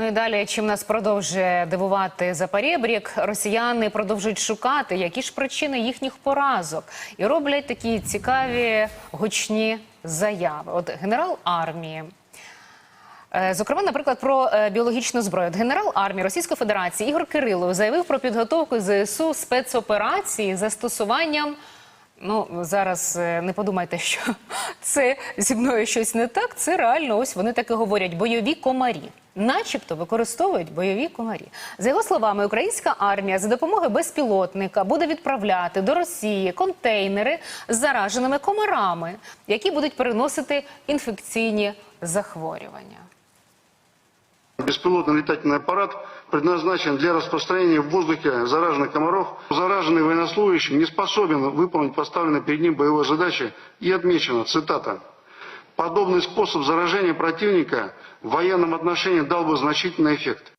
Ну і далі, чим нас продовжує дивувати Запорєбрік, росіяни продовжують шукати, які ж причини їхніх поразок, і роблять такі цікаві гучні заяви. От генерал армії. Е, Зокрема, наприклад, про е, біологічну зброю. Генерал армії Російської Федерації Ігор Кирилов заявив про підготовку ЗСУ спецоперації застосуванням. Ну зараз е, не подумайте, що це зі мною щось не так. Це реально, ось вони так і говорять: бойові комарі. Начебто використовують бойові комарі. За його словами, українська армія за допомогою безпілотника буде відправляти до Росії контейнери з зараженими комарами, які будуть переносити інфекційні захворювання. Беспилотный летательный аппарат предназначен для распространения в воздухе зараженных комаров. Зараженный военнослужащий не способен выполнить поставленные перед ним боевые задачи и отмечено, цитата, «Подобный способ заражения противника в военном отношении дал бы значительный эффект.